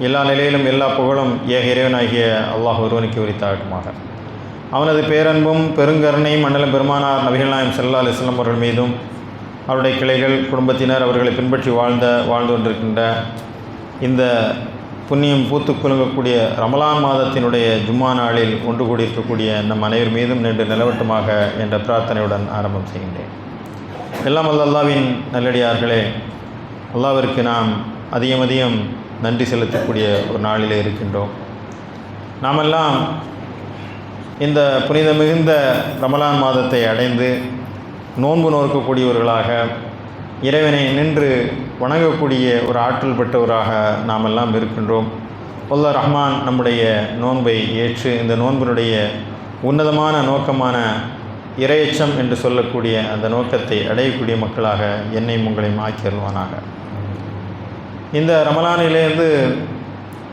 எல்லா நிலையிலும் எல்லா புகழும் ஏக இறைவனாகிய அல்லாஹ் ஒருவனுக்கு உரித்தாகட்டுமாக. அவனது பேரன்பும் பெருங்கருணையும் மண்டலம் பெருமானார் நபிகள் நாயம் செல்லா அலிஸ்லாம் அவர்கள் மீதும் அவருடைய கிளைகள் குடும்பத்தினர் அவர்களை பின்பற்றி வாழ்ந்த வாழ்ந்து கொண்டிருக்கின்ற இந்த புண்ணியம் பூத்து குலுங்கக்கூடிய ரமலான் மாதத்தினுடைய ஜும்மா நாளில் ஒன்று கூடியிருக்கக்கூடிய நம் அனைவர் மீதும் நின்று நிலவட்டுமாக என்ற பிரார்த்தனையுடன் ஆரம்பம் செய்கின்றேன். எல்லாம் வல்ல அல்லாவின் நல்லடியார்களே அல்லாவிற்கு நாம் அதிகம் அதிகம் நன்றி செலுத்தக்கூடிய ஒரு நாளிலே இருக்கின்றோம். நாமெல்லாம் இந்த புனித மிகுந்த ரமலான் மாதத்தை அடைந்து நோன்பு நோக்கக்கூடியவர்களாக இறைவனை நின்று வணங்கக்கூடிய ஒரு ஆற்றல் பெற்றவராக நாமெல்லாம் இருக்கின்றோம். உள்ள ரஹ்மான் நம்முடைய நோன்பை ஏற்று இந்த நோன்பினுடைய உன்னதமான நோக்கமான இரையச்சம் என்று சொல்லக்கூடிய அந்த நோக்கத்தை அடையக்கூடிய மக்களாக என்னையும் உங்களையும் ஆக்கியருள்வானாக இந்த ரமலானிலேருந்து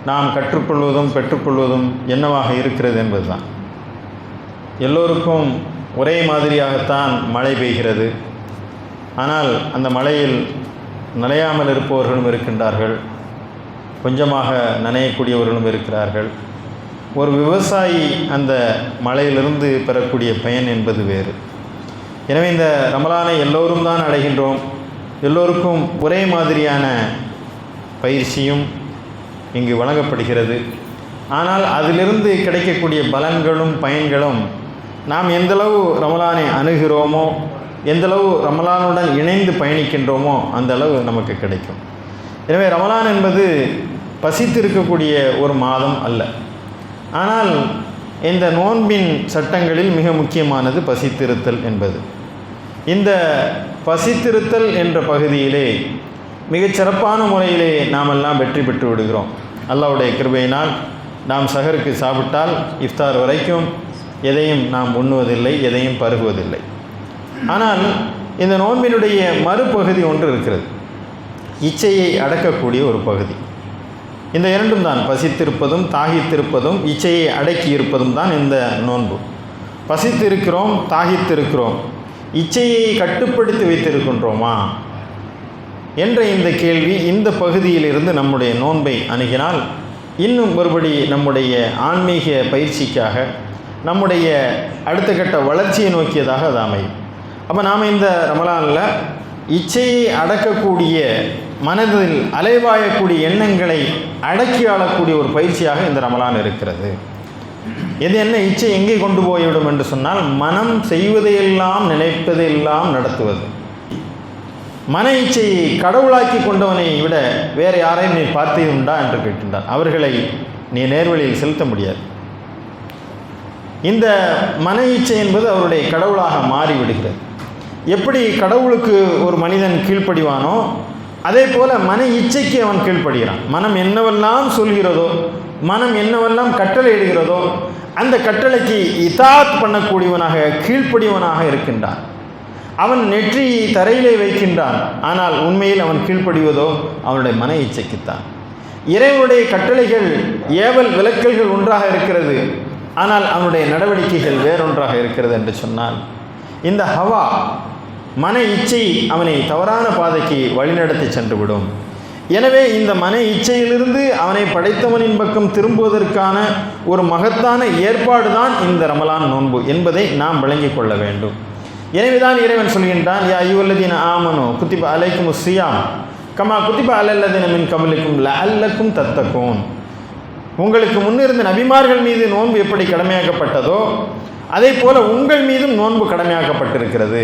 நாம் கற்றுக்கொள்வதும் பெற்றுக்கொள்வதும் என்னவாக இருக்கிறது என்பதுதான். எல்லோருக்கும் ஒரே மாதிரியாகத்தான் மழை பெய்கிறது. ஆனால் அந்த மழையில் நனையாமல் இருப்பவர்களும் இருக்கின்றார்கள். கொஞ்சமாக நனையக்கூடியவர்களும் இருக்கிறார்கள். ஒரு விவசாயி அந்த மழையிலிருந்து பெறக்கூடிய பயன் என்பது வேறு. எனவே இந்த ரமலானை எல்லோரும் தான் அடைகின்றோம். எல்லோருக்கும் ஒரே மாதிரியான பயிற்சியும் இங்கு வழங்கப்படுகிறது. ஆனால் அதிலிருந்து கிடைக்கக்கூடிய பலன்களும் பயன்களும் நாம் எந்தளவு ரமலானை அணுகிறோமோ எந்தளவு ரமலானுடன் இணைந்து பயணிக்கின்றோமோ அந்த அளவு நமக்கு கிடைக்கும். எனவே ரமலான் என்பது பசித்திருக்கக்கூடிய ஒரு மாதம் அல்ல. ஆனால் இந்த நோன்பின் சட்டங்களில் மிக முக்கியமானது பசித்திருத்தல் என்பது. இந்த பசித்திருத்தல் என்ற பகுதியிலே மிகச்சிறப்பான முறையிலே நாம் எல்லாம் வெற்றி பெற்று விடுகிறோம். அல்லாவுடைய கிருபையினால் நாம் சகருக்கு சாப்பிட்டால் இஃப்தார் வரைக்கும் எதையும் நாம் உண்ணுவதில்லை எதையும் பருகுவதில்லை. ஆனால் இந்த நோன்பினுடைய மறுபகுதி ஒன்று இருக்கிறது. இச்சையை அடக்கக்கூடிய ஒரு பகுதி. இந்த இரண்டும் தான் பசித்திருப்பதும் தாகித்திருப்பதும் இச்சையை அடக்கி இருப்பதும் தான் இந்த நோன்பு. பசித்திருக்கிறோம் தாகித்திருக்கிறோம். இச்சையை கட்டுப்படுத்தி வைத்திருக்கின்றோமா? என்ற இந்த கேள்வி இந்த பகுதியிலிருந்து நம்முடைய நோன்பை அணுகினால் இன்னும் ஒருபடி நம்முடைய ஆன்மீக பயிற்சிக்காக நம்முடைய அடுத்த கட்ட வளர்ச்சியை நோக்கியதாக அது அமையும். அப்போ நாம் இந்த ரமலானில் இச்சையை அடக்கக்கூடிய மனதில் அலைவாயக்கூடிய எண்ணங்களை அடக்கி ஆளக்கூடிய ஒரு பயிற்சியாக இந்த ரமலான் இருக்கிறது. இது என்ன? இச்சை எங்கே கொண்டு போய்விடும் என்று சொன்னால் மனம் செய்வதையெல்லாம் நினைப்பதையெல்லாம் நடத்துவது. மன இச்சையை கடவுளாக்கி கொண்டவனை விட வேறு யாரையும் நீ பார்த்தது உண்டா என்று கேட்கின்றான் அவர்களை நீ நேர்வழியில் செலுத்த முடியாது. இந்த மன இச்சை என்பது அவருடைய கடவுளாக மாறிவிடுகிறது. எப்படி கடவுளுக்கு ஒரு மனிதன் கீழ்ப்படிவானோ அதே போல் மன இச்சைக்கு அவன் கீழ்ப்படுகிறான். மனம் என்னவெல்லாம் சொல்கிறதோ மனம் என்னவெல்லாம் கட்டளை இடுகிறதோ அந்த கட்டளைக்கு இதாத் பண்ணக்கூடியவனாக கீழ்ப்படியவனாக இருக்கின்றான். அவன் நெற்றி தரையிலே வைக்கின்றான். ஆனால் உண்மையில் அவன் கீழ்ப்படிவதோ அவனுடைய மன இச்சைக்குத்தான். இறைவனுடைய கட்டளைகள் ஏவல் விலக்கல்கள் ஒன்றாக இருக்கிறது. ஆனால் அவனுடைய நடவடிக்கைகள் வேறொன்றாக இருக்கிறது என்று சொன்னால் இந்த ஹவா மன இச்சை அவனை தவறான பாதைக்கு வழிநடத்தி சென்றுவிடும். எனவே இந்த மன இச்சையிலிருந்து அவனை படைத்தவனின் பக்கம் திரும்புவதற்கான ஒரு மகத்தான ஏற்பாடு தான் இந்த ரமலான் நோன்பு என்பதை நாம் விளங்கிக் கொள்ள வேண்டும். எனவேதான் இறைவன் சொல்கின்றான் யா ஐயுவல்லதீன ஆமனோ குத்திப அலைக்கும் சியாம். கமா குத்திப அலல்லதீன மின் கமலுக்கும் அல்லக்கும் தத்தக்கும் உங்களுக்கு முன்னிருந்த நபிமார்கள் மீது நோன்பு எப்படி கடமையாக்கப்பட்டதோ அதே போல உங்கள் மீதும் நோன்பு கடமையாக்கப்பட்டிருக்கிறது.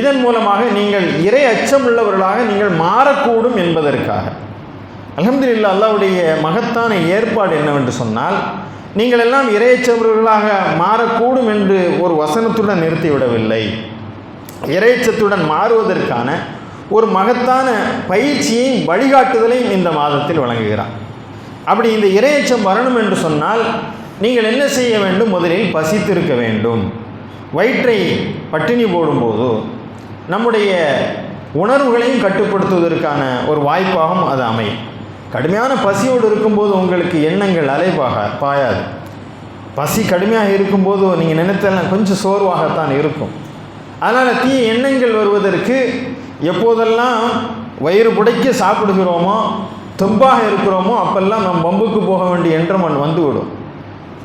இதன் மூலமாக நீங்கள் இறை அச்சம் உள்ளவர்களாக நீங்கள் மாறக்கூடும் என்பதற்காக. அலமதுல்லா அல்லாவுடைய மகத்தான ஏற்பாடு என்னவென்று சொன்னால் நீங்கள் எல்லாம் இறையச்சவர்களாக மாறக்கூடும் என்று ஒரு வசனத்துடன் நிறுத்திவிடவில்லை. இறையச்சத்துடன் மாறுவதற்கான ஒரு மகத்தான பயிற்சியையும் வழிகாட்டுதலையும் இந்த மாதத்தில் வழங்குகிறார். அப்படி இந்த இரையச்சம் வரணும் என்று சொன்னால் நீங்கள் என்ன செய்ய வேண்டும்? முதலில் பசித்திருக்க வேண்டும். வயிற்றை பட்டினி போடும்போது நம்முடைய உணர்வுகளையும் கட்டுப்படுத்துவதற்கான ஒரு வாய்ப்பாகவும் அது அமையும். கடுமையான பசியோடு இருக்கும்போது உங்களுக்கு எண்ணங்கள் அலைவாக பாயாது. பசி கடுமையாக இருக்கும்போது நீங்கள் நினைத்தெல்லாம் கொஞ்சம் சோர்வாகத்தான் இருக்கும். அதனால் தீய எண்ணங்கள் வருவதற்கு எப்போதெல்லாம் வயிறு புடைக்க சாப்பிடுகிறோமோ தெம்பாக இருக்கிறோமோ அப்பெல்லாம் நம் வம்புக்கு போக வேண்டிய எண்ணம் வந்துவிடும்.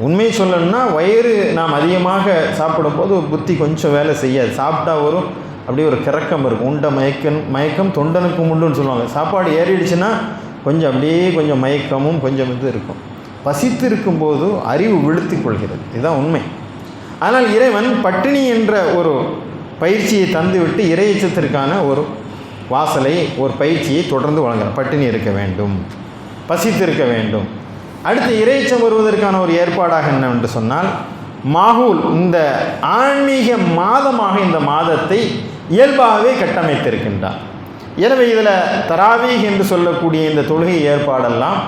உண்மை சொல்லணும்னா வயிறு நாம் அதிகமாக சாப்பிடும்போது புத்தி கொஞ்சம் வேலை செய்யாது. சாப்பிட்டா வரும் அப்படியே ஒரு கிறக்கம் இருக்கும். உண்டை மயக்கம் மயக்கம் தொண்டனுக்கு உண்டுன்னு சொல்லுவாங்க. சாப்பாடு ஏறிடுச்சுன்னா கொஞ்சம் அப்படியே கொஞ்சம் மயக்கமும் கொஞ்சம் இது இருக்கும். பசித்து இருக்கும்போது அறிவு விழுத்தி கொள்கிறது. இதுதான் உண்மை. ஆனால் இறைவன் பட்டினி என்ற ஒரு பயிற்சியை தந்துவிட்டு இறையச்சத்திற்கான ஒரு வாசலை ஒரு பயிற்சியை தொடர்ந்து வழங்குகிறார். பட்டினி இருக்க வேண்டும் பசித்து இருக்க வேண்டும். அடுத்து இறைச்சம் வருவதற்கான ஒரு ஏற்பாடாக என்னவென்று சொன்னால் மாகூல் இந்த ஆன்மீக மாதமாக இந்த மாதத்தை இயல்பாகவே கட்டமைத்திருக்கின்றார். எனவே இதில் தராவீஹ் என்று சொல்லக்கூடிய இந்த தொழுகை ஏற்பாடெல்லாம்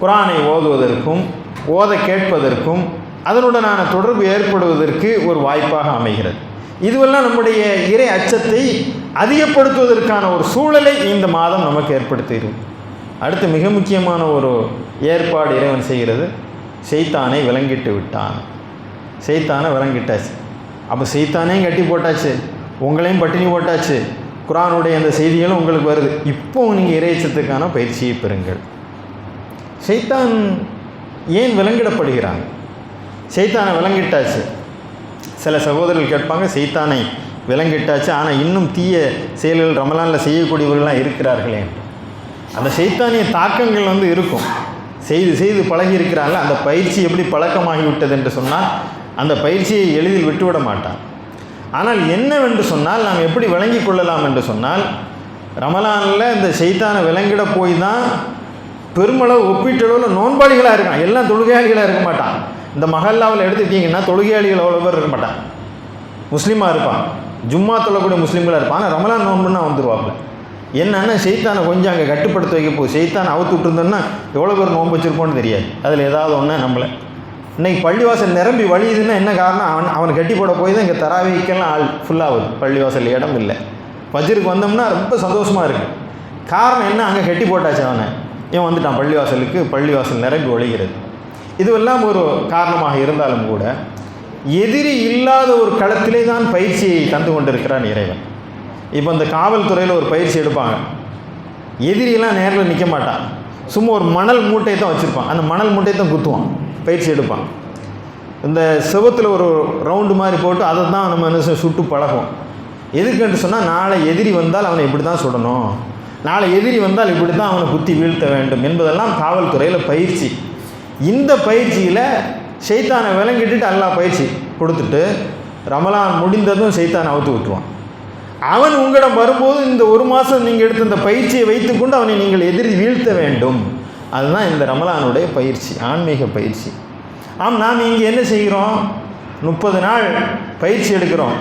குரானை ஓதுவதற்கும் ஓத கேட்பதற்கும் அதனுடனான தொடர்பு ஏற்படுவதற்கு ஒரு வாய்ப்பாக அமைகிறது. இதுவெல்லாம் நம்முடைய இறை அச்சத்தை அதிகப்படுத்துவதற்கான ஒரு சூழலை இந்த மாதம் நமக்கு ஏற்படுத்திடும் அடுத்து மிக முக்கியமான ஒரு ஏற்பாடு இறைவன் செய்கிறது. செய்தானை விளங்கிட்டு விட்டான். செய்தானை விளங்கிட்டாச்சு அப்போ செய்தானையும் கட்டி போட்டாச்சு. உங்களையும் பட்டினி போட்டாச்சு. குரானுடைய அந்த செய்திகளும் உங்களுக்கு வருது. இப்போ நீங்கள் இறைச்சத்துக்கான பயிற்சியை பெறுங்கள். சைத்தான் ஏன் விலங்கிடப்படுகிறாங்க சைத்தானை விலங்கிட்டாச்சு. சில சகோதரர்கள் கேட்பாங்க சைத்தானை விலங்கிட்டாச்சு ஆனால் இன்னும் தீய செயல்கள் ரமலானில் செய்யக்கூடியவர்கள்லாம் இருக்கிறார்களே. அந்த சைத்தானிய தாக்கங்கள் வந்து இருக்கும். செய்து செய்து பழகி இருக்கிறாங்களே அந்த பயிற்சி எப்படி பழக்கமாகிவிட்டது என்று சொன்னால் அந்த பயிற்சியை எளிதில் விட்டுவிட மாட்டான். ஆனால் என்னவென்று சொன்னால் நாம் எப்படி விளங்கி கொள்ளலாம் என்று சொன்னால் ரமலானில் இந்த செய்தானை விளங்கிட போய் தான் பெருமளவு ஒப்பீட்டளவில் நோன்பாளிகளாக இருக்கான். எல்லாம் தொழுகையாளிகளாக இருக்க மாட்டான். இந்த மஹல்லாவில் எடுத்துக்கிட்டிங்கன்னா தொழுகையாளிகள் அவ்வளோ பேர் இருக்க மாட்டான். முஸ்லீமாக இருப்பான். ஜும்மா தொழக்கூடிய முஸ்லீம்களாக இருப்பான். ஆனால் ரமலான் நோன்புன்னா வந்துருவாப்புல. என்னென்னா செய்தானை கொஞ்சம் அங்கே கட்டுப்படுத்த வைக்க போகுது செய்தானை அவுத்து விட்டுருந்தோன்னா எவ்வளோ பேர் நோன்பு வச்சுருப்போன்னு தெரியாது. அதில் ஏதாவது ஒன்று நம்மளை இன்னைக்கு பள்ளிவாசல் நிரம்பி வழியுதுன்னா என்ன காரணம்? அவன் அவன் கட்டி போட போய் தான் இங்கே தராவிக்கெல்லாம் ஆள் ஃபுல்லாகுது பள்ளிவாசல் இடம் இல்லை. பஜ்ருக்கு வந்தோம்னா ரொம்ப சந்தோஷமாக இருக்குது காரணம் என்ன? அங்கே கட்டி போட்டாச்சு அவனை. இவன் வந்துட்டான் பள்ளிவாசலுக்கு. பள்ளிவாசல் நிரம்பி ஒழிகிறது. இதுவெல்லாம் ஒரு காரணமாக இருந்தாலும் கூட எதிரி இல்லாத ஒரு களத்திலே தான் பயிற்சியை தந்து கொண்டிருக்கிறான் இறைவன். இப்போ இந்த காவல்துறையில் ஒரு பயிற்சி எடுப்பாங்க. எதிரியெல்லாம் நேரில் நிற்க மாட்டான். சும்மா ஒரு மணல் மூட்டையை தான் வச்சுருப்பான். அந்த மணல் மூட்டையை தான் குத்துவான். பயிற்சி எடுப்பான். இந்த செவத்தில் ஒரு ரவுண்டு மாதிரி போட்டு அதை தான் நம்ம என்ன சுட்டு பழகும் எதுக்குன்னு சொன்னால் நாளை எதிரி வந்தால் அவனை இப்படி தான் சுடணும். நாளை எதிரி வந்தால் இப்படி தான் அவனை குத்தி வீழ்த்த வேண்டும் என்பதெல்லாம் காவல்துறையில் பயிற்சி. இந்த பயிற்சியில் செய்தானை விளங்கிட்டு எல்லா பயிற்சி கொடுத்துட்டு ரமலான் முடிந்ததும் செய்தானை அவுத்து விட்டுருவான். அவன் உங்களிடம் வரும்போது இந்த ஒரு மாதம் நீங்கள் எடுத்த இந்த பயிற்சியை வைத்துக்கொண்டு அவனை நீங்கள் எதிரி வீழ்த்த வேண்டும். அதுதான் இந்த ரமலானுடைய பயிற்சி ஆன்மீக பயிற்சி. ஆம் நாம் இங்கே என்ன செய்கிறோம்? முப்பது நாள் பயிற்சி எடுக்கிறோம்.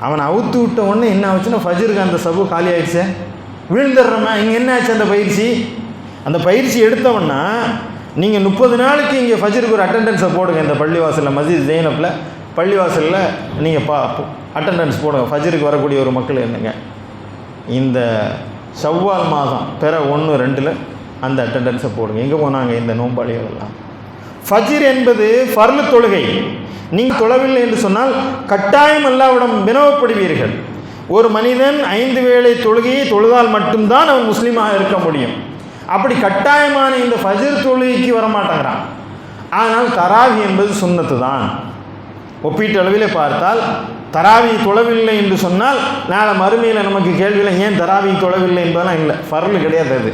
அவனை அவுத்து விட்ட உடனே என்ன ஆச்சுன்னா ஃபஜருக்கு அந்த சபு காலி ஆயிடுச்சு. விழுந்துடுறோமா? இங்கே என்ன ஆச்சு அந்த பயிற்சி? அந்த பயிற்சி எடுத்தவொன்னா நீங்கள் முப்பது நாளைக்கு இங்கே ஃபஜருக்கு ஒரு அட்டெண்டன்ஸை போடுங்க. இந்த பள்ளிவாசலில் மஸ்ஜித் ஜெயினப்பில் பள்ளிவாசலில் நீங்கள் பா அட்டெண்டன்ஸ் போடுங்க. ஃபஜருக்கு வரக்கூடிய ஒரு மக்கள் என்னங்க? இந்த செவ்வால் மாதம் பிற ஒன்று ரெண்டில் அந்த அட்டெண்டன்ஸை போடுங்க. எங்கே போனாங்க இந்த நோம்பாளிகள் ஃபஜிர் என்பது ஃபர்லு தொழுகை. நீங்கள் தொழவில்லை என்று சொன்னால் கட்டாயம் அல்லாவிடம் வினவப்படுவீர்கள். ஒரு மனிதன் ஐந்து வேளை தொழுகையை தொழுதால் மட்டும்தான் அவன் முஸ்லீமாக இருக்க முடியும். அப்படி கட்டாயமான இந்த ஃபஜிர் தொழுகைக்கு வரமாட்டேங்கிறான். ஆனால் தராவி என்பது சுண்ணத்து தான் ஒப்பீட்டளவில் பார்த்தால் தராவி தொழவில்லை என்று சொன்னால் நாளை மறுமையில் நமக்கு கேள்வியில் ஏன் தராவி தொழவில்லை? என்பதெல்லாம் இல்லை. ஃபர்லு கிடையாது அது.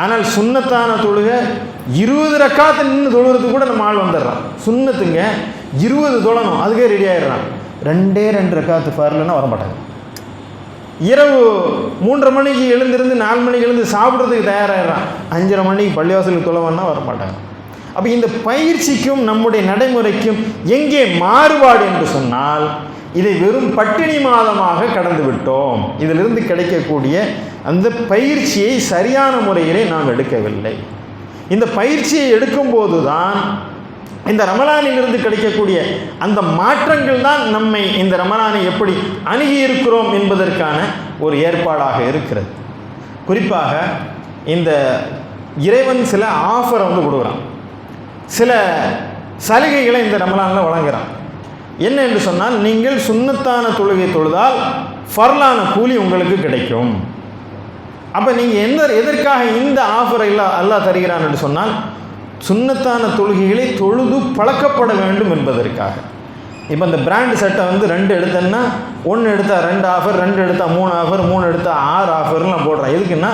ஆனால் சுண்ணத்தான தொழுகை இருபது ரக்காத்து நின்று தொழுகிறதுக்கு கூட நம்ம ஆள் வந்துடுறான். சுன்னத்துங்க இருபது தொழணும் அதுக்கே ரெடி ஆயிடுறான். ரெண்டே ரெண்டு ரக்காத்து ஃபர்லுன்னா வர மாட்டாங்க இரவு மூன்றரை மணிக்கு எழுந்திருந்து நாலு மணிக்கு எழுந்து சாப்பிட்றதுக்கு தயாராகிடுறான் அஞ்சரை மணிக்கு பள்ளிவாசலுக்கு தொலைவன்னா வர மாட்டாங்க அப்போ இந்த பயிற்சிக்கும் நம்முடைய நடைமுறைக்கும் எங்கே மாறுபாடு என்று சொன்னால் இதை வெறும் பட்டினி மாதமாக கடந்து விட்டோம். இதிலிருந்து கிடைக்கக்கூடிய அந்த பயிற்சியை சரியான முறையிலே நாம் எடுக்கவில்லை. இந்த பயிற்சியை எடுக்கும்போது தான் இந்த ரமலானிலிருந்து கிடைக்கக்கூடிய அந்த மாற்றங்கள் தான் நம்மை இந்த ரமலானை எப்படி அணுகி இருக்கிறோம் என்பதற்கான ஒரு ஏற்பாடாக இருக்கிறது. குறிப்பாக இந்த இறைவன் சில ஆஃபரை வந்து கொடுக்குறான். சில சலுகைகளை இந்த ரமலானில் வழங்குறான். என்ன என்று சொன்னால் நீங்கள் சுண்ணத்தான தொழுகை தொழுதால் ஃபர்லான கூலி உங்களுக்கு கிடைக்கும். அப்போ நீங்கள் எந்த எதற்காக இந்த ஆஃபரை இல்லை அல்லாஹ் தருகிறான் என்று சொன்னால் சுண்ணத்தான தொழுகைகளை தொழுது பழக்கப்பட வேண்டும் என்பதற்காக. இப்போ இந்த பிராண்ட் சட்டை வந்து ரெண்டு எடுத்தேன்னா ஒன்று எடுத்தால் ரெண்டு ஆஃபர் ரெண்டு எடுத்தால் மூணு ஆஃபர் மூணு எடுத்தால் ஆறு ஆஃபர்லாம் போடுறேன் எதுக்குன்னா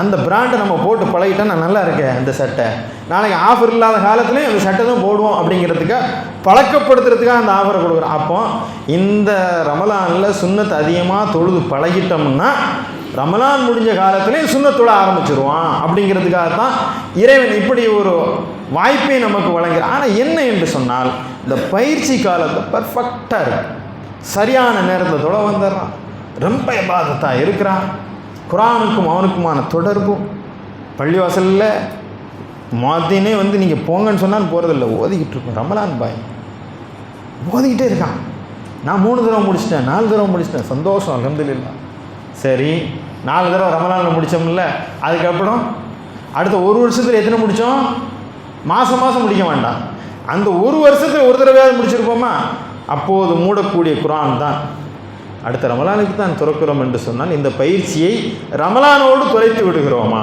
அந்த பிராண்டை நம்ம போட்டு பழகிட்டா நான் நல்லா இருக்கேன் இந்த சட்டை நாளைக்கு ஆஃபர் இல்லாத காலத்துலேயும் அந்த சட்டை தான் போடுவோம் அப்படிங்கிறதுக்காக பழக்கப்படுத்துறதுக்காக அந்த ஆஃபரை கொடுக்குறோம். அப்போ இந்த ரமலானில் சுண்ணத்தை அதிகமாக தொழுது பழகிட்டோம்னா ரமலான் முடிஞ்ச காலத்துலேயும் சுண்ணத்தோட ஆரம்பிச்சிருவான். அப்படிங்கிறதுக்காக தான் இறைவன் இப்படி ஒரு வாய்ப்பை நமக்கு வழங்குகிறான் ஆனால் என்ன என்று சொன்னால் இந்த பயிற்சி காலத்தை பர்ஃபெக்டாக இருக்கு. சரியான நேரத்தை தொட வந்துடுறான். ரொம்ப பாதத்தான் இருக்கிறான். குரானுக்கும் அவனுக்குமான தொடர்பும். பள்ளிவாசலில் மாதினே வந்து நீங்கள் போங்கன்னு சொன்னால் போகிறதில்ல ஓதிக்கிட்டு இருக்கோம். ரமலான் பாய். ஓதிக்கிட்டே இருக்கான். நான் மூணு தடவை முடிச்சிட்டேன் நாலு தடவை முடிச்சிட்டேன். சந்தோஷம் அலமதுல்லா சரி நாலு தடவை ரமலானில் முடித்தோம்ல அதுக்கப்புறம் அடுத்த ஒரு வருஷத்தில் எத்தனை முடித்தோம் மாதம் மாதம் முடிக்க வேண்டாம் அந்த ஒரு வருஷத்தில் ஒரு தடவையாவது முடிச்சிருப்போமா? அப்போது மூடக்கூடிய குரான் தான். அடுத்த ரமலானுக்கு தான் துறக்கிறோம் என்று சொன்னால் இந்த பயிற்சியை ரமலானோடு தொலைத்து விடுகிறோமா?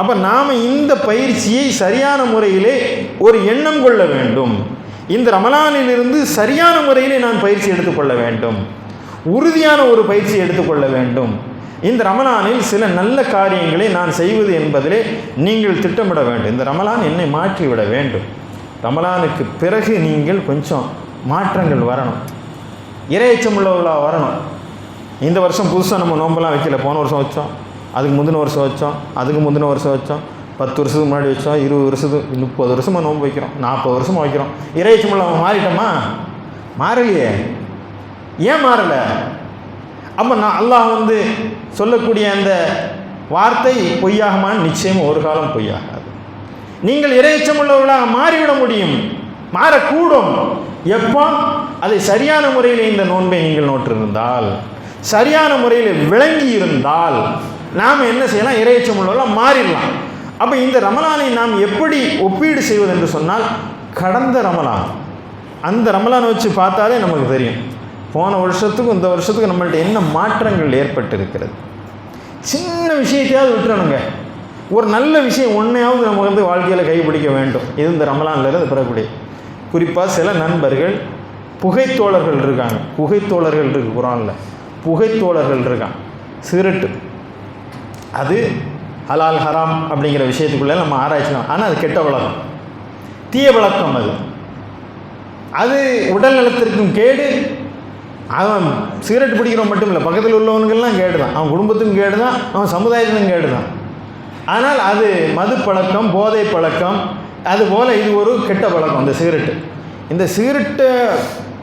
அப்போ நாம் இந்த பயிற்சியை சரியான முறையிலே ஒரு எண்ணம் கொள்ள வேண்டும். இந்த ரமலானிலிருந்து சரியான முறையிலே நான் பயிற்சி எடுத்துக்கொள்ள வேண்டும். உறுதியான ஒரு பயிற்சி எடுத்துக்கொள்ள வேண்டும். இந்த ரமலானில் சில நல்ல காரியங்களை நான் செய்வது என்பதிலே நீங்கள் திட்டமிட வேண்டும். இந்த ரமலான் என்னை மாற்றிவிட வேண்டும். ரமலானுக்கு பிறகு நீங்கள் கொஞ்சம் மாற்றங்கள் வரணும். இரையச்சம் உள்ளவர்களாக வரணும். இந்த வருஷம் புதுசாக நம்ம நோம்பெல்லாம் வைக்கல. போன வருஷம் வச்சோம். அதுக்கு முந்தின வருஷம் வச்சோம். அதுக்கு முந்தின வருஷம் வச்சோம். பத்து வருஷத்துக்கு முன்னாடி வச்சோம். இருபது வருஷத்துக்கு முப்பது வருஷமாக நோன்பு வைக்கிறோம். நாற்பது வருஷமாக வைக்கிறோம். இறையச்சம் உள்ளவங்க மாறிட்டோமா? மாறலையே. ஏன் மாறலை? அப்போ நான் அல்லாஹ் வந்து சொல்லக்கூடிய அந்த வார்த்தை பொய்யாகுமான்னு நிச்சயம் ஒரு காலம் பொய்யாகாது. நீங்கள் இறையச்சம் உள்ளவர்களாக மாறிவிட முடியும் மாறக்கூடும். எப்போ? அதை சரியான முறையில் இந்த நோன்பை நீங்கள் நோற்றிருந்தால் சரியான முறையில் விளங்கி இருந்தால் நாம் என்ன செய்யலாம்? இறையச்சம் உள்ளவர்களாக மாறிடலாம். அப்போ இந்த ரமலானை நாம் எப்படி ஒப்பீடு செய்வது என்று சொன்னால் கடந்த ரமலான். அந்த ரமலான் வச்சு பார்த்தாலே நமக்கு தெரியும். போன வருஷத்துக்கும் இந்த வருஷத்துக்கும் நம்மள்ட்ட என்ன மாற்றங்கள் ஏற்பட்டிருக்கிறது? சின்ன விஷயத்தையாவது விட்டுறணுங்க. ஒரு நல்ல விஷயம் ஒன்றையாவது நம்ம வந்து வாழ்க்கையில் கைப்பிடிக்க வேண்டும். இது இந்த ரமலான்லேருந்து பெறக்கூடிய. குறிப்பாக சில நண்பர்கள் புகைத்தோழர்கள் இருக்காங்க. புகைத்தோழர்கள் இருக்கு குரானில். புகைத்தோழர்கள் இருக்காங்க. சிகரெட்டு அது ஹலால் ஹராம் அப்படிங்கிற விஷயத்துக்குள்ளே நம்ம ஆராய்ச்சிக்கலாம். ஆனால் அது கெட்ட வழக்கம். தீய வழக்கம் அது. அது உடல் நலத்திற்கும் கேடு அவன் சிகரெட் பிடிக்கிறவன் மட்டும் இல்லை பக்கத்தில் உள்ளவனுக்கெல்லாம் கேடு தான் அவன் குடும்பத்துக்கும் கேடு தான் அவன் சமுதாயத்துக்கும் கேடு தான் ஆனால் அது மது பழக்கம் போதை பழக்கம் அதுபோல் இது ஒரு கெட்ட பழக்கம் இந்த சிகரெட்டு. இந்த சிகரெட்டை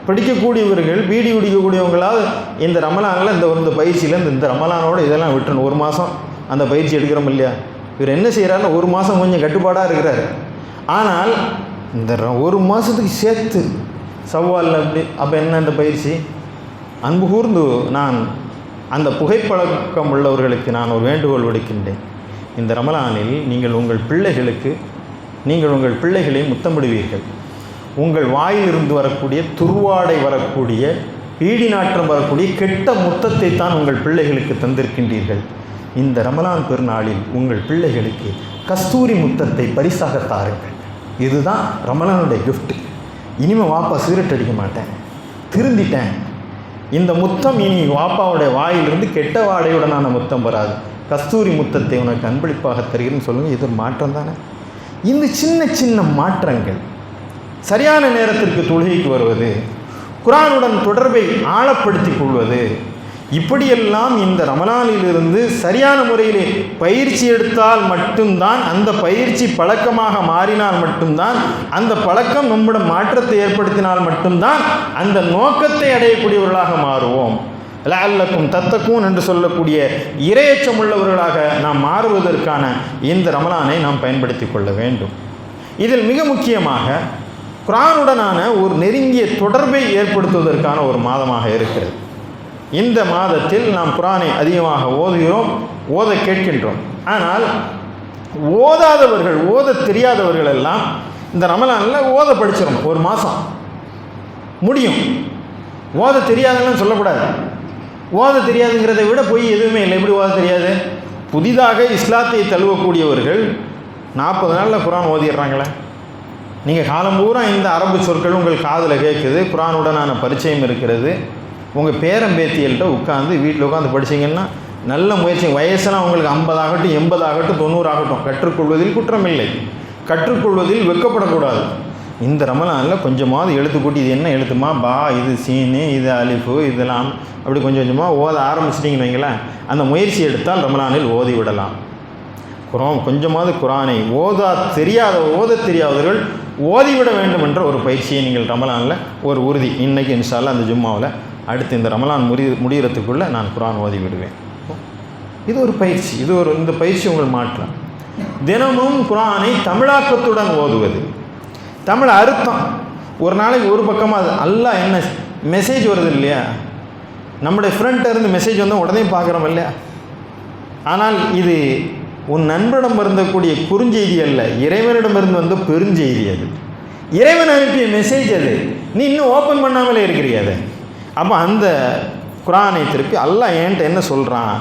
பிடிக்கக்கூடியவர்கள் பீடி பிடிக்கக்கூடியவங்களாவது இந்த ரமலானில் இந்த ஒரு இந்த பயிற்சியில் இந்த இந்த ரமலானோட இதெல்லாம் விட்டுணும் ஒரு மாதம் அந்த பயிற்சி எடுக்கிறோம் இல்லையா? இவர் என்ன செய்கிறாருன்னா ஒரு மாதம் கொஞ்சம் கட்டுப்பாடாக இருக்கிறார். ஆனால் இந்த ர- ஒரு மாதத்துக்கு சேர்த்து சவ்வாலில் அப்படி அப்போ என்ன இந்த பயிற்சி? அன்பு கூர்ந்து நான் அந்த புகைப்பழக்கம் உள்ளவர்களுக்கு நான் ஒரு வேண்டுகோள் விடுக்கின்றேன். இந்த ரமலானில் நீங்கள் உங்கள் பிள்ளைகளுக்கு நீங்கள் உங்கள் பிள்ளைகளை முத்தமிடுவீர்கள். உங்கள் வாயிலிருந்து வரக்கூடிய துர்வாடை வரக்கூடிய பீடி நாற்றம் வரக்கூடிய கெட்ட முத்தத்தை தான் உங்கள் பிள்ளைகளுக்கு தந்திருக்கின்றீர்கள். இந்த ரமலான் பெருநாளில் உங்கள் பிள்ளைகளுக்கு கஸ்தூரி முத்தத்தை பரிசாக தாருங்கள். இதுதான் ரமலானுடைய கிஃப்ட் இனிமே வாப்பா சிகரெட் அடிக்க மாட்டேன். திருந்திட்டேன். இந்த முத்தம் இனி வாப்பாவுடைய வாயிலிருந்து கெட்ட வாடையுடனான முத்தம் வராது. கஸ்தூரி முத்தத்தை உனக்கு அன்பளிப்பாக தருகிறேன்னு சொல்லுங்கள் இது ஒரு மாற்றம் தானே? இந்த சின்ன சின்ன மாற்றங்கள் சரியான நேரத்திற்கு தொழுகைக்கு வருவது குரானுடன் தொடர்பை ஆழப்படுத்திக் கொள்வது இப்படியெல்லாம் இந்த ரமலானிலிருந்து சரியான முறையிலே பயிற்சி எடுத்தால் மட்டும்தான் அந்த பயிற்சி பழக்கமாக மாறினால் மட்டும்தான் அந்த பழக்கம் நம்மிடம் மாற்றத்தை ஏற்படுத்தினால் மட்டும்தான் அந்த நோக்கத்தை அடையக்கூடியவர்களாக மாறுவோம். லல்லக்கும் தத்தக்கும் என்று சொல்லக்கூடிய இரையச்சம் உள்ளவர்களாக நாம் மாறுவதற்கான இந்த ரமலானை நாம் பயன்படுத்தி கொள்ள வேண்டும். இதில் மிக முக்கியமாக குரானுடனான ஒரு நெருங்கிய தொடர்பை ஏற்படுத்துவதற்கான ஒரு மாதமாக இருக்கிறது. இந்த மாதத்தில் நாம் குரானை அதிகமாக ஓதுகிறோம் ஓத கேட்கின்றோம். ஆனால் ஓதாதவர்கள் ஓத தெரியாதவர்கள் எல்லாம் இந்த ரமலானில் ஓத படிச்சிடணும் ஒரு மாதம் முடியும். ஓத தெரியாதுன்னு சொல்லக்கூடாது. ஓத தெரியாதுங்கிறதை விட போய் எதுவுமே இல்லை. எப்படி ஓத தெரியாது? புதிதாக இஸ்லாத்தை தழுவக்கூடியவர்கள் நாற்பது நாளில் குரான் ஓதிடுறாங்களே. நீங்கள் காலம் பூரா இந்த அரபு சொற்கள் உங்கள் காதில் கேட்குது குரானுடனான பரிச்சயம் இருக்கிறது. உங்கள் பேரம்பேத்தியல்கிட்ட உட்காந்து வீட்டில் உட்காந்து படிச்சீங்கன்னா நல்ல முயற்சி. வயசெல்லாம் உங்களுக்கு ஐம்பதாகட்டும் எண்பதாகட்டும் தொண்ணூறாகட்டும். கற்றுக்கொள்வதில் குற்றமில்லை. கற்றுக்கொள்வதில் வெட்கப்படக்கூடாது இந்த ரமலானில் கொஞ்சமாவது எழுத்து கூட்டி இது என்ன எழுத்துமா? பா இது சீனு இது அலிஃபு இதெல்லாம் அப்படி கொஞ்சம் கொஞ்சமாக ஓத ஆரம்பிச்சிட்டிங்கன்னு வைங்களேன். அந்த முயற்சி எடுத்தால் ரமலானில் ஓதி விடலாம். குரான் கொஞ்சமாவது குரானை ஓதா தெரியாத ஓத தெரியாதவர்கள் ஓதிவிட வேண்டும் என்ற ஒரு பயிற்சியை நீங்கள் ரமலானில் ஒரு உறுதி. இன்றைக்கி இன்ஷால்லா அந்த ஜும்மாவில் அடுத்து இந்த ரமலான் முடி முடிகிறதுக்குள்ளே நான் குரான் ஓதி விடுவேன் இது ஒரு பயிற்சி. இது ஒரு இந்த பயிற்சி உங்கள் மாற்றம். தினமும் குரானை தமிழாக்கத்துடன் ஓதுவது. தமிழ் அர்த்தம். ஒரு நாளைக்கு ஒரு பக்கமாக அது என்ன மெசேஜ் வருது இல்லையா? நம்முடைய ஃப்ரெண்ட்டை இருந்து மெசேஜ் வந்தால் உடனே பார்க்குறோம் இல்லையா? ஆனால் இது உன் நண்பனிடம் இருந்தக்கூடிய குறுஞ்செய்தி அல்ல. இறைவனிடமிருந்து வந்த பெருஞ்செய்தி அது. இறைவன் அனுப்பிய மெசேஜ் அது. நீ இன்னும் ஓப்பன் பண்ணாமலே இருக்கிறியா அதை. அப்போ அந்த குரானை திருப்பி அல்லாஹ் என்கிட்ட என்ன சொல்கிறான்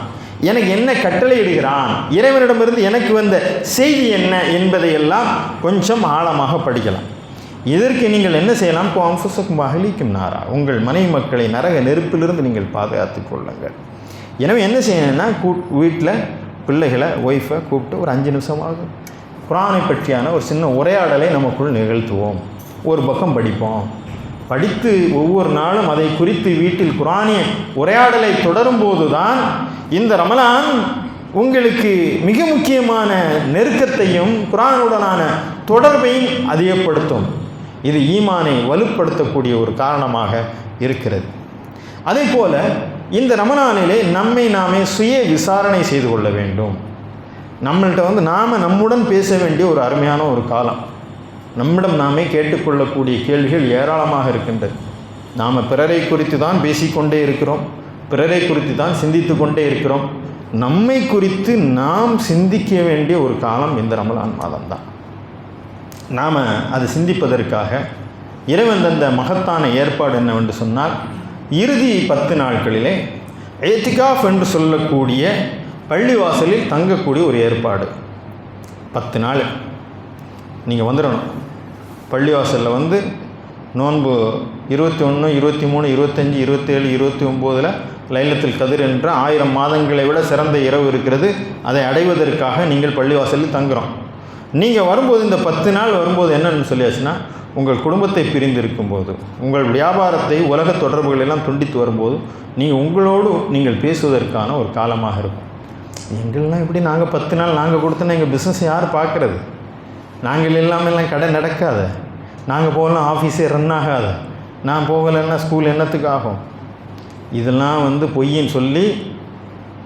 எனக்கு என்ன கட்டளை இடுகிறான் இறைவனிடமிருந்து எனக்கு வந்த செய்தி என்ன என்பதையெல்லாம் கொஞ்சம் ஆழமாக படிக்கலாம். இதற்கு நீங்கள் என்ன செய்யலாம்? அம்புசக்கும் அகலிக்கும் நாரா. உங்கள் மனைவி மக்களை நரக நெருப்பிலிருந்து நீங்கள் பாதுகாத்துக் கொள்ளுங்கள். எனவே என்ன செய்யணும்னா கூ வீட்டில் பிள்ளைகளை ஒய்ஃபை கூப்பிட்டு ஒரு அஞ்சு நிமிஷமாகும் குரானை பற்றியான ஒரு சின்ன உரையாடலை நமக்குள் நிகழ்த்துவோம். ஒரு பக்கம் படிப்போம். படித்து ஒவ்வொரு நாளும் அதை குறித்து வீட்டில் குரானிய உரையாடலை தொடரும்போது தான் இந்த ரமலான் உங்களுக்கு மிக முக்கியமான நெருக்கத்தையும் குரானுடனான தொடர்பையும் அதிகப்படுத்தும். இது ஈமானை வலுப்படுத்தக்கூடிய ஒரு காரணமாக இருக்கிறது. அதே போல இந்த ரமணானிலே நம்மை நாமே சுய விசாரணை செய்து கொள்ள வேண்டும். நம்மள்கிட்ட வந்து நாம் நம்முடன் பேச வேண்டிய ஒரு அருமையான ஒரு காலம். நம்மிடம் நாமே கேட்டுக்கொள்ளக்கூடிய கேள்விகள் ஏராளமாக இருக்கின்றது. நாம் பிறரை குறித்து தான் பேசிக்கொண்டே இருக்கிறோம். பிறரை குறித்து தான் சிந்தித்து கொண்டே இருக்கிறோம். நம்மை குறித்து நாம் சிந்திக்க வேண்டிய ஒரு காலம் இந்த ரமலான் மாதம் தான் நாம் அது சிந்திப்பதற்காக இறைவன் தந்த மகத்தான ஏற்பாடு என்னவென்று சொன்னால் இறுதி பத்து நாட்களிலே ஏத்திகாஃப் என்று சொல்லக்கூடிய பள்ளிவாசலில் தங்கக்கூடிய ஒரு ஏற்பாடு. பத்து நாள். நீங்கள் வந்துடணும் பள்ளிவாசலில் வந்து நோன்பு இருபத்தி ஒன்று இருபத்தி மூணு இருபத்தஞ்சி இருபத்தேழு இருபத்தி ஒம்போதில் லைலத்தில் கதிர் என்ற ஆயிரம் மாதங்களை விட சிறந்த இரவு இருக்கிறது. அதை அடைவதற்காக நீங்கள் பள்ளிவாசலில் தங்குறோம். நீங்கள் வரும்போது இந்த பத்து நாள் வரும்போது என்னென்னு சொல்லியாச்சுன்னா உங்கள் குடும்பத்தை பிரிந்து இருக்கும்போது உங்கள் வியாபாரத்தை உலக தொடர்புகள் எல்லாம் துண்டித்து வரும்போது நீங்கள் உங்களோடு நீங்கள் பேசுவதற்கான ஒரு காலமாக இருக்கும். எங்கள்லாம் இப்படி நாங்கள் பத்து நாள் நாங்கள் கொடுத்தோன்னா எங்கள் பிஸ்னஸ் யார் பார்க்குறது? நாங்கள் இல்லாமல்லாம் கடை நடக்காத. நாங்கள் போகலாம் ஆஃபீஸே ரன் ஆகாத. நான் போகலைன்னா ஸ்கூல் என்னத்துக்கு ஆகும்? இதெல்லாம் வந்து பொய்ன்னு சொல்லி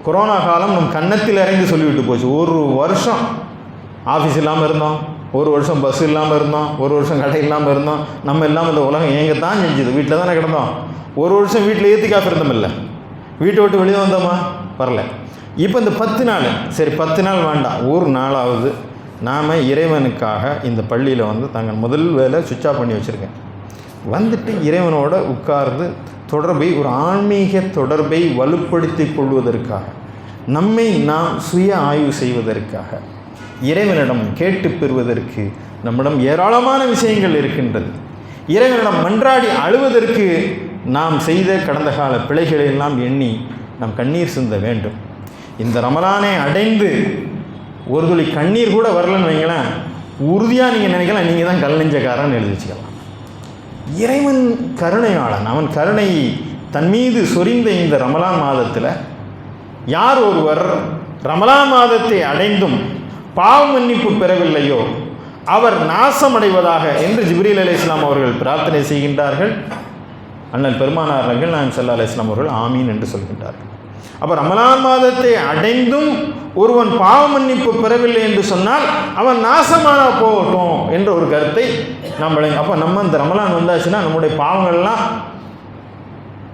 கொரோனா காலம் நம் கன்னத்தில் இறங்கி சொல்லிவிட்டு போச்சு. ஒரு வருஷம் ஆஃபீஸ் இல்லாமல் இருந்தோம். ஒரு வருஷம் பஸ் இல்லாமல் இருந்தோம். ஒரு வருஷம் கடை இல்லாமல் இருந்தோம். நம்ம இல்லாமல் இந்த உலகம் எங்கே தான் செஞ்சுது. வீட்டில் தானே கிடந்தோம். ஒரு வருஷம் வீட்டில் ஏற்றி காஃபி இருந்தோமில்ல வீட்டை விட்டு வெளியே வந்தோமா? வரல. இப்போ இந்த பத்து நாள். சரி பத்து நாள் வேண்டாம். ஒரு நாளாவது நாம் இறைவனுக்காக இந்த பள்ளியில் வந்து தங்கள் முதல் வேலை சுவிட்ச் ஆஃப் பண்ணி வச்சுருக்கேன். வந்துட்டு இறைவனோட உட்கார்ந்து தொடர்பை ஒரு ஆன்மீக தொடர்பை வலுப்படுத்தி கொள்வதற்காக நம்மை நாம் சுய ஆய்வு செய்வதற்காக இறைவனிடம் கேட்டு பெறுவதற்கு நம்மிடம் ஏராளமான விஷயங்கள் இருக்கின்றது. இறைவனிடம் மன்றாடி அழுவதற்கு நாம் செய்த கடந்த கால பிழைகளை எல்லாம் எண்ணி நாம் கண்ணீர் சிந்த வேண்டும். இந்த ரமலானை அடைந்து ஒரு துளி கண்ணீர் கூட வரலன்னு வைங்களேன் உறுதியாக நீங்கள் நினைக்கலாம் நீங்கள் தான் கல்லெஞ்சக்காரன்னு எழுதி வச்சுக்கலாம். இறைவன் கருணையாளன். அவன் கருணை தன் மீது சொரிந்த இந்த ரமலான் மாதத்தில் யார் ஒருவர் ரமலான் மாதத்தை அடைந்தும் பாவ மன்னிப்பு பெறவில்லையோ அவர் நாசமடைவதாக என்று ஜிப்ரீல் அலி இஸ்லாம் அவர்கள் பிரார்த்தனை செய்கின்றார்கள். அண்ணன் பெருமானார் நபிகள் நாயம் சல்லா அலி இஸ்லாம் அவர்கள் ஆமீன் என்று சொல்கின்றார்கள். அப்போ ரமலான் மாதத்தை அடைந்தும் ஒருவன் பாவ மன்னிப்பு பெறவில்லை என்று சொன்னால் அவன் நாசமான போகட்டும் என்ற ஒரு கருத்தை நம்மளை அப்போ நம்ம இந்த ரமலான் வந்தாச்சுன்னா நம்முடைய பாவங்கள்லாம்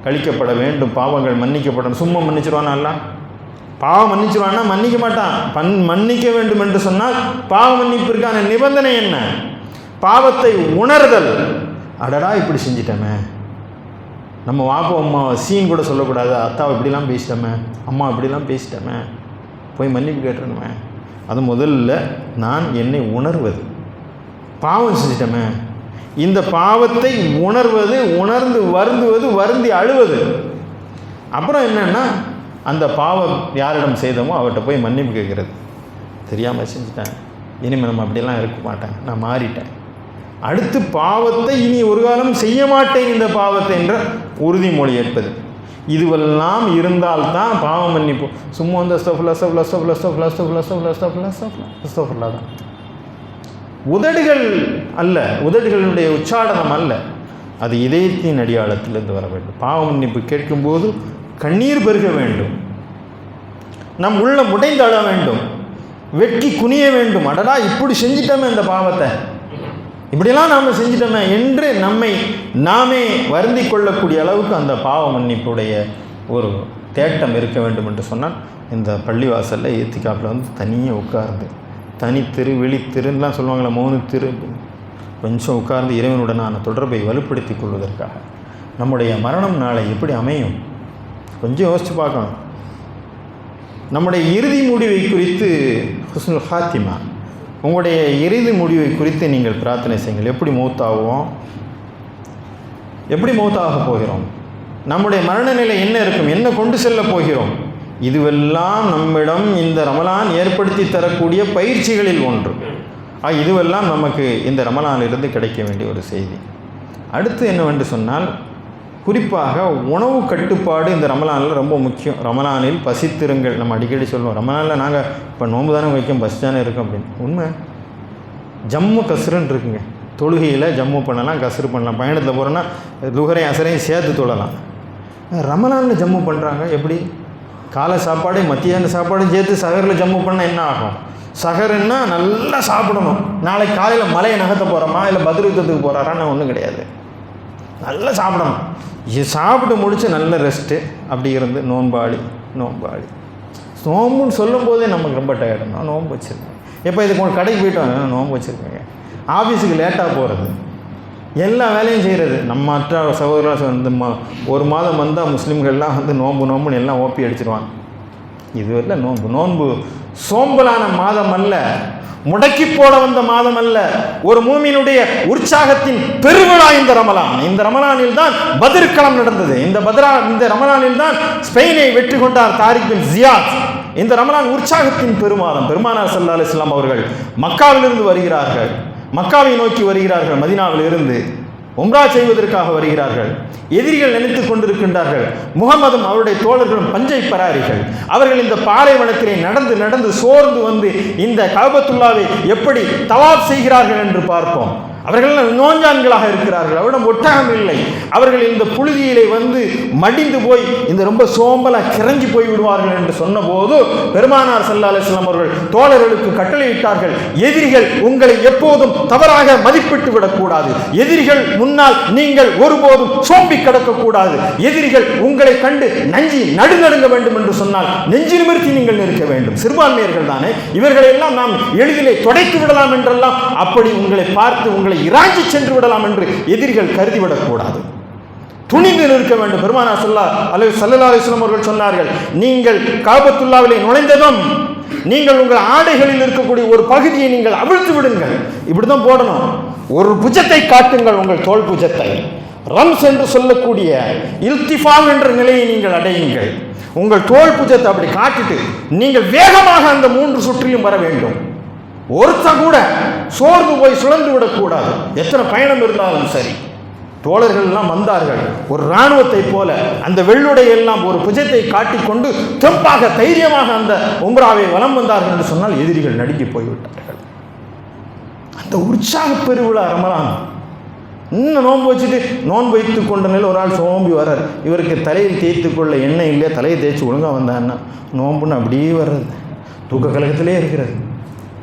கழிக்கப்பட வேண்டும். பாவங்கள் மன்னிக்கப்படணும். சும்மா மன்னிச்சிருவானா பாவம் மன்னிச்சிருவானா மன்னிக்க மாட்டான். பன் மன்னிக்க வேண்டும் என்று சொன்னால் பாவ மன்னிப்பிற்கான நிபந்தனை என்ன? பாவத்தை உணர்தல். அடடா இப்படி செஞ்சிட்டமே. நம்ம வாப்பா அம்மா சீன் கூட சொல்லக்கூடாது. அத்தாவை இப்படிலாம் பேசிட்டோமே. அம்மா இப்படிலாம் பேசிட்டோமே. போய் மன்னிப்பு கேட்டுருணுமே அது முதல்ல நான் என்னை உணர்வது. பாவம் செஞ்சிட்டோமே. இந்த பாவத்தை உணர்வது உணர்ந்து வருந்துவது வருந்தி அழுவது. அப்புறம் என்னென்னா அந்த பாவம் யாரிடம் செய்தோமோ அவர்கிட்ட போய் மன்னிப்பு கேட்குறது. தெரியாமல் செஞ்சுட்டேன். இனிமேல் நம்ம அப்படிலாம் இருக்க மாட்டேன். நான் மாறிட்டேன். அடுத்து பாவத்தை இனி ஒரு காலம் செய்ய மாட்டேன் இந்த பாவத்தை என்ற உறுதிமொழி ஏற்பது இதுவெல்லாம் இருந்தால்தான் பாவ மன்னிப்பு. சும்மா வந்து அஸ்தஃபுல்லா அஸ்தஃபுல்லா அஸ்தஃபுல்லா அஸ்தஃபுல்லா அஸ்தஃபுல்லா அஸ்தஃபுல்லா அஸ்தஃபுல்லா அஸ்தஃபுல்லா தான் உதடுகள் அல்ல. உதடுகளுடைய உச்சாடனம் அல்ல. அது இதயத்தின் அடியாளத்திலிருந்து வர வேண்டும். பாவ மன்னிப்பு கேட்கும்போது கண்ணீர் பெருக வேண்டும். நம் உள்ள உடைந்து அழ வேண்டும். வெட்கி குனிய வேண்டும். அடடா இப்படி செஞ்சிட்டோமே இந்த பாவத்தை. இப்படியெல்லாம் நாம் செஞ்சிட்டோமே என்று நம்மை நாமே வருந்தி கொள்ளக்கூடிய அளவுக்கு அந்த பாவ மன்னிப்புடைய ஒரு தேட்டம் இருக்க வேண்டும் என்று சொன்னால் இந்த பள்ளிவாசலில் ஏத்திக்காப்பில் வந்து தனியாக உட்கார்ந்து தனித்திரு திரு சொல்லுவாங்களே மௌனு திரு கொஞ்சம் உட்கார்ந்து இறைவனுடனான தொடர்பை வலுப்படுத்தி கொள்வதற்காக. நம்முடைய மரணம் நாளை எப்படி அமையும்? கொஞ்சம் யோசித்து பார்க்கணும். நம்முடைய இறுதி முடிவை குறித்து ஹுஸ்னுல் ஹாத்திமா உங்களுடைய இறுதி முடிவை குறித்து நீங்கள் பிரார்த்தனை செய்யுங்கள். எப்படி மூத்தாகுவோம்? எப்படி மூத்தாக போகிறோம்? நம்முடைய மரணநிலை என்ன இருக்கும்? என்ன கொண்டு செல்ல போகிறோம்? இதுவெல்லாம் நம்மிடம் இந்த ரமலான் ஏற்படுத்தி தரக்கூடிய பயிற்சிகளில் ஒன்று. ஆ இதுவெல்லாம் நமக்கு இந்த ரமலானிலிருந்து கிடைக்க வேண்டிய ஒரு செய்தி. அடுத்து என்னவென்று சொன்னால் குறிப்பாக உணவு கட்டுப்பாடு இந்த ரமலானில் ரொம்ப முக்கியம். ரமலானில் பசித்திருங்கள். நம்ம அடிக்கடி சொல்லுவோம். ரமலானில் நாங்கள் இப்போ நோன்பு தானே வைக்கும் பஸ் தானே இருக்கோம் அப்படின்னு. உண்மை. ஜம்மு கசுருன்னு இருக்குங்க. தொழுகையில் ஜம்மு பண்ணலாம் கசுரு பண்ணலாம். பயணத்தில் போகிறோன்னா லுகரையும் அசரையும் சேர்த்து தொழலாம். ரமலானில் ஜம்மு பண்ணுறாங்க எப்படி? காலை சாப்பாடு மத்தியான சாப்பாடும் சேர்த்து சகரில் ஜம்மு பண்ணால் என்ன ஆகும்? சகருன்னா நல்லா சாப்பிடணும். நாளைக்கு காலையில் மலையை நகர்த்த போகிறோமா இல்லை பத்ரயுத்தத்துக்கு போகிறாரான்னு ஒன்றும் கிடையாது. நல்லா சாப்பிடணும். சாப்பிட்டு முடிச்சு நல்ல ரெஸ்ட்டு அப்படி இருந்து நோன்பாளி நோன்பாளி. நோம்புன்னு சொல்லும் போதே நமக்கு ரொம்ப டயர்டு நான் நோன்பு வச்சுருக்கேன் எப்போ இதுக்கு ஒரு கடைக்கு போயிட்டு வாங்க நோன்பு வச்சுருக்கேங்க. ஆஃபீஸுக்கு லேட்டாக போகிறது எல்லா வேலையும் செய்கிறது நம்ம மற்ற சகோதரர்கள் வந்து ஒரு மாதம் வந்தால் முஸ்லீம்கள்லாம் வந்து நோன்பு நோம்புன்னு எல்லாம் ஓப்பி அடிச்சிருவாங்க. இதுவரையில் நோன்பு. நோன்பு சோம்பலான மாதம் அல்ல. முடக்கி போட வந்த மாதம் அல்ல ஒரு மூமியினுடைய உற்சாகத்தின் பெருவிழா இந்த ரமலான். இந்த ரமலானில் தான் பதிர்களம் நடந்தது. இந்த பதிரா இந்த ரமலானில் தான் ஸ்பெயினை வெற்றி கொண்டார் தாரிக் பின் ஜியாத். இந்த ரமலான் உற்சாகத்தின் பெருமாதம் பெருமானார் சல்லா அலிஸ்லாம் அவர்கள் மக்காவிலிருந்து வருகிறார்கள். மக்காவை நோக்கி வருகிறார்கள் மதினாவில் இருந்து உம்ரா செய்வதற்காக வருகிறார்கள். எதிரிகள் நினைத்துக் கொண்டிருக்கின்றார்கள். முகமதும் அவருடைய தோழர்களும் பஞ்சை பராரிகள். அவர்கள் இந்த பாலைவனத்திலே நடந்து நடந்து சோர்ந்து வந்து இந்த கபத்துல்லாவை எப்படி தவாப் செய்கிறார்கள் என்று பார்ப்போம். அவர்கள் நோஞ்சான்களாக இருக்கிறார்கள். அவரிடம் ஒட்டகம் இல்லை. அவர்கள் இந்த புழுதியிலே வந்து மடிந்து போய் இந்த ரொம்ப சோம்பலாக கிறஞ்சி போய் விடுவார்கள் என்று சொன்னபோது பெருமானார் சல்லா அலிஸ்லாம் அவர்கள் தோழர்களுக்கு கட்டளையிட்டார்கள் எதிரிகள் உங்களை எப்போதும் தவறாக மதிப்பிட்டு விடக்கூடாது. எதிரிகள் முன்னால் நீங்கள் ஒருபோதும் சோம்பி கிடக்கக்கூடாது. எதிரிகள் உங்களை கண்டு நஞ்சி நடுநடுங்க வேண்டும் என்று சொன்னால் நெஞ்சு நிமிர்த்தி நீங்கள் நிற்க வேண்டும். சிறுபான்மையர்கள் தானே? இவர்களை எல்லாம் நாம் எளிதிலே தொடைத்து விடலாம் என்றெல்லாம் அப்படி உங்களை பார்த்து உங்களை இராஞ்சி சென்று விடலாம் என்று எதிரிகள் கருதிவிடக்கூடாது. துணிந்து நிற்க வேண்டும். பெருமானா சொல்லா அல்லது சல்லா அலிஸ்லாம் அவர்கள் சொன்னார்கள் நீங்கள் காபத்துல்லாவிலே நுழைந்ததும் நீங்கள் உங்கள் ஆடைகளில் இருக்கக்கூடிய ஒரு பகுதியை நீங்கள் அவிழ்த்து விடுங்கள். இப்படிதான் போடணும். ஒரு புஜத்தை காட்டுங்கள் உங்கள் தோல் புஜத்தை. ரம்ஸ் என்று சொல்லக்கூடிய இல்திஃபாம் என்ற நிலையை நீங்கள் அடையுங்கள். உங்கள் தோல் புஜத்தை அப்படி காட்டிட்டு நீங்கள் வேகமாக அந்த மூன்று சுற்றிலும் வர வேண்டும். ஒருத்தன் கூட சோர்ந்து போய் சுழந்து விடக்கூடாது. எத்தனை பயணம் இருந்தாலும் சரி. தோழர்கள் எல்லாம் வந்தார்கள். ஒரு இராணுவத்தை போல அந்த வெள்ளுடையெல்லாம் ஒரு புஜத்தை காட்டிக்கொண்டு தெம்பாக தைரியமாக அந்த உம்ராவை வலம் வந்தார்கள் என்று சொன்னால் எதிரிகள் நடுங்கி போய்விட்டார்கள். அந்த உற்சாக பெருவிழா ரமலான். இன்னும் நோன்பு வச்சுட்டு நோன்பு வைத்து கொண்ட நிலையில் ஒரு ஆள் சோம்பி வர்றார். இவருக்கு தலையில் தேய்த்து கொள்ள எண்ணெய் இல்லையா? தலையை தேய்ச்சி ஒழுங்காக வந்தான்னா நோன்புன்னு அப்படியே வர்றது. தூக்க கழகத்திலே இருக்கிறது.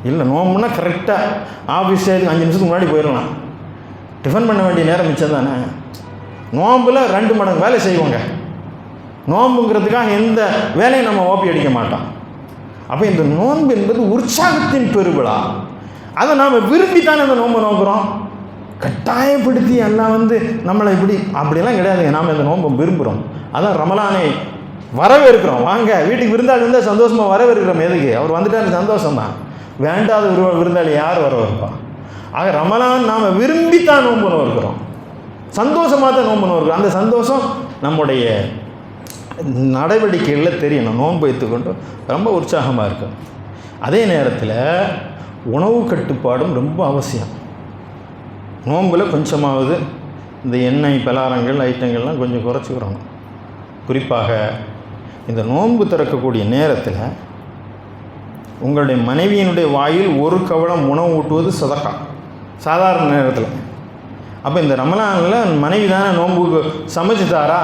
இல்லை நோம்புனா கரெக்டாக ஆஃபீஸ் அஞ்சு நிமிஷத்துக்கு முன்னாடி போயிடலாம். டிஃபன் பண்ண வேண்டிய நேரம் மிச்சம் தானே? நோம்பில் ரெண்டு மடங்கு வேலை செய்வோங்க. நோம்புங்கிறதுக்காக எந்த வேலையும் நம்ம ஓப்பி அடிக்க மாட்டோம். அப்போ இந்த நோன்பு என்பது உற்சாகத்தின் பெருவிழா. அதை நாம் விரும்பி தானே இந்த நோன்பை நோக்குறோம். கட்டாயப்படுத்தி எல்லாம் வந்து நம்மளை இப்படி அப்படிலாம் கிடையாதுங்க. நாம் இந்த நோன்பை விரும்புகிறோம் அதான் ரமலானை வரவேற்கிறோம். வாங்க வீட்டுக்கு விருந்தாளி இருந்தால் சந்தோஷமாக வரவேற்கிறோம். எதுக்கு? அவர் வந்துட்டார் சந்தோஷம் தான் வேண்டாத விரு விருந்தாளி யார் வரவேற்பா ஆக ரமலான் நாம் விரும்பித்தான் நோம்பு இருக்கிறோம். சந்தோஷமாக தான் நோம்பு இருக்கிறோம். அந்த சந்தோஷம் நம்முடைய நடவடிக்கைகளில் தெரியணும். நோன்பு வைத்துக்கொண்டு ரொம்ப உற்சாகமாக இருக்கும் அதே நேரத்தில் உணவு கட்டுப்பாடும் ரொம்ப அவசியம். நோம்பில் கொஞ்சமாவது இந்த எண்ணெய் பலாரங்கள் ஐட்டங்கள்லாம் கொஞ்சம் குறைச்சிக்கிறோம் குறிப்பாக இந்த நோன்பு திறக்கக்கூடிய நேரத்தில் உங்களுடைய மனைவியினுடைய வாயில் ஒரு கவளம் உணவு ஊட்டுவது சதக்கா. சாதாரண நேரத்தில். அப்போ இந்த ரமலானில் மனைவி தானே நோன்புக்கு சமைச்சு தாரா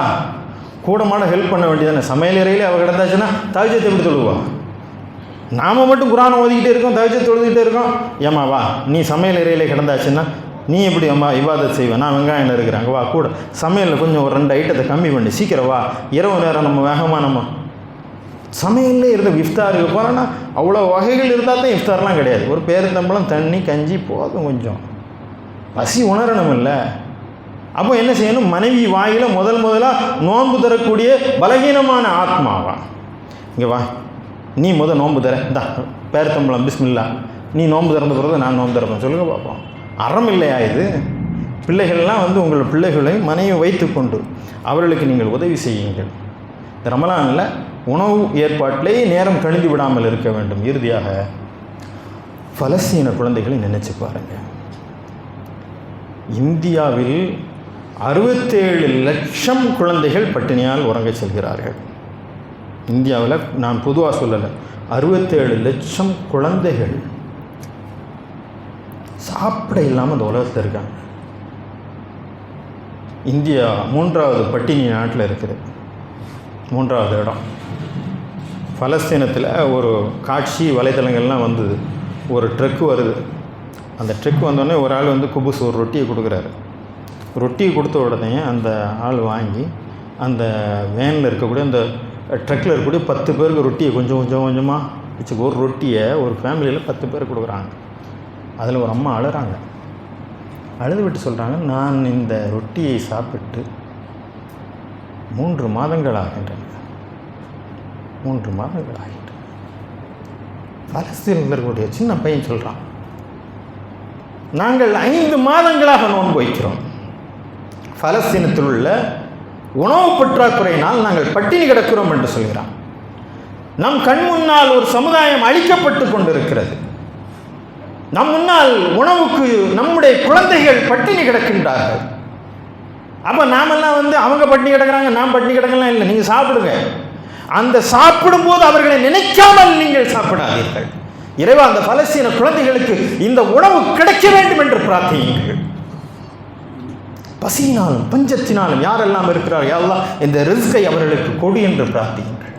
கூடமாட ஹெல்ப் பண்ண வேண்டியதானே? சமையலறையில் அவள் கிடந்தாச்சுன்னா தவிச்சத்தை எப்படி தொழுவா? நாம் மட்டும் குரானை ஓதிக்கிட்டே இருக்கோம் தவிச்சத்தை தொழுதுகிட்டே இருக்கோம். ஏம்மா வா நீ சமையல் அறையில் கிடந்தாச்சுன்னா நீ எப்படி அம்மா இவாதத் செய்வேன் நான் வெங்காயம் இருக்கிறாங்க வா கூட. சமையலில் கொஞ்சம் ஒரு ரெண்டு ஐட்டத்தை கம்மி பண்ணி சீக்கிரம் வா. இரவு நேரம் நம்ம வேகமாக நம்ம சமையல்லே இருந்த இஃப்தாருக்கு போகிறோன்னா அவ்வளோ வகைகள் இருந்தால் தான் இஃப்தார்லாம் கிடையாது. ஒரு பேருந்தம்பளம் தண்ணி கஞ்சி போதும் கொஞ்சம். பசி உணரணும் இல்லை அப்போ என்ன செய்யணும்? மனைவி வாயில் முதல் முதலாக நோன்பு தரக்கூடிய பலகீனமான ஆத்மாவா? இங்கே வா. நீ முதல் நோன்பு தர. இந்தா பேரத்தம்பளம் பிஸ்மில்லா. நீ நோன்பு திறந்த பிறகு நான் நோன்பு திறப்பேன். சொல்லுங்கள் பார்ப்போம் அறம் இல்லையா இது? பிள்ளைகள்லாம் வந்து உங்கள் பிள்ளைகளை மனைவி வைத்துக்கொண்டு அவர்களுக்கு நீங்கள் உதவி செய்யுங்கள். இந்த ரமலானில் உணவு ஏற்பாட்டிலேயே நேரம் கழிந்து விடாமல் இருக்க வேண்டும். இறுதியாக பலஸ்தீன குழந்தைகளை நினைச்சு பாருங்கள் இந்தியாவில் அறுபத்தேழு லட்சம் குழந்தைகள் பட்டினியால் உறங்க செல்கிறார்கள். இந்தியாவில் நான் பொதுவாக சொல்லலை அறுபத்தேழு லட்சம் குழந்தைகள் சாப்பிட இல்லாமல் இந்த உலகத்தில் இருக்காங்க. இந்தியா மூன்றாவது பட்டினி நாட்டில் இருக்குது. மூன்றாவது இடம். பலஸ்தீனத்தில் ஒரு காட்சி வலைத்தளங்கள்லாம் வந்தது. ஒரு ட்ரக்கு வருது. அந்த ட்ரக் வந்தோடனே ஒரு ஆள் வந்து குபுஸ் ஒரு ரொட்டியை கொடுக்குறாரு. ரொட்டியை கொடுத்த உடனே அந்த ஆள் வாங்கி அந்த வேனில் இருக்கக்கூடிய அந்த ட்ரக்கில் இருக்கக்கூடிய பத்து பேருக்கு ரொட்டியை கொஞ்சம் கொஞ்சம் கொஞ்சமாக வச்சு ஒரு ரொட்டியை ஒரு ஃபேமிலியில் பத்து பேர் கொடுக்குறாங்க. அதில் ஒரு அம்மா அழுறாங்க. அழுது விட்டு சொல்கிறாங்க நான் இந்த ரொட்டியை சாப்பிட்டு மூன்று மாதங்கள் ஆகின்றன மூன்று மாதங்கள் ஆகிட்டு பலஸ்தீனில் இருக்கக்கூடிய சின்ன பையன் சொல்கிறான் நாங்கள் ஐந்து மாதங்களாக நோன்பு வைக்கிறோம். பலஸ்தீனத்தில் உள்ள உணவு பற்றாக்குறையினால் நாங்கள் பட்டினி கிடக்கிறோம் என்று சொல்கிறான். நம் கண் முன்னால் ஒரு சமுதாயம் அழிக்கப்பட்டு கொண்டிருக்கிறது. நம் முன்னால் உணவுக்கு நம்முடைய குழந்தைகள் பட்டினி கிடக்கின்றார்கள். அப்போ நாமெல்லாம் வந்து அவங்க பட்டினி கிடக்குறாங்க நாம் பட்டினி கிடக்கலாம் இல்லை நீங்கள் சாப்பிடுங்க. அந்த சாப்பிடும்போது அவர்களை நினைக்காமல் நீங்கள் சாப்பிடாதீர்கள். இறைவா அந்த பலஸ்தீன குழந்தைகளுக்கு இந்த உணவு கிடைக்க வேண்டும் என்று பிரார்த்தியுங்கள். பசியினாலும் பஞ்சத்தினாலும் யாரெல்லாம் இருக்கிறார் யாரெல்லாம் இந்த ரிஸ்கை அவர்களுக்கு கொடு என்று பிரார்த்தியுங்கள்.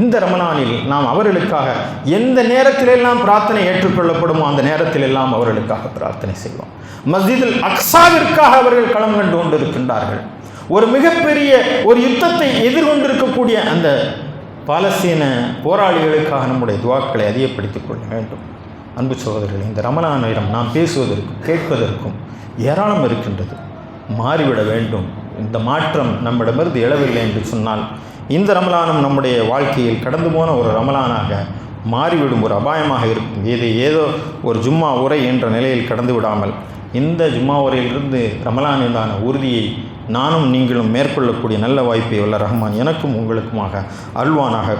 இந்த ரமணானில் நாம் அவர்களுக்காக எந்த நேரத்திலெல்லாம் பிரார்த்தனை ஏற்றுக்கொள்ளப்படுமோ அந்த நேரத்திலெல்லாம் அவர்களுக்காக பிரார்த்தனை செய்வோம். மஸ்ஜிதில் அக்ஸாவிற்காக அவர்கள் களம் கண்டு கொண்டிருக்கின்றார்கள். ஒரு மிகப்பெரிய ஒரு யுத்தத்தை எதிர்கொண்டிருக்கக்கூடிய அந்த பாலஸ்தீன போராளிகளுக்காக நம்முடைய துவாக்களை அதிகப்படுத்திக் கொள்ள வேண்டும். அன்பு சகோதரர்கள் இந்த ரமணானிடம் நாம் பேசுவதற்கும் கேட்பதற்கும் ஏராளம் இருக்கின்றது. மாறிவிட வேண்டும். இந்த மாற்றம் நம்மிடமிருந்து எழவில்லை என்று சொன்னால் இந்த ரமலானும் நம்முடைய வாழ்க்கையில் கடந்து போன ஒரு ரமலானாக மாறிவிடும் ஒரு அபாயமாக இருக்கும். இது ஏதோ ஒரு ஜும்மா உரை என்ற நிலையில் கடந்து விடாமல் இந்த ஜும்மா உரையிலிருந்து ரமலானிலான உறுதியை நானும் நீங்களும் மேற்கொள்ளக்கூடிய நல்ல வாய்ப்பை உள்ள ரஹ்மான் எனக்கும் உங்களுக்குமாக அல்வானாக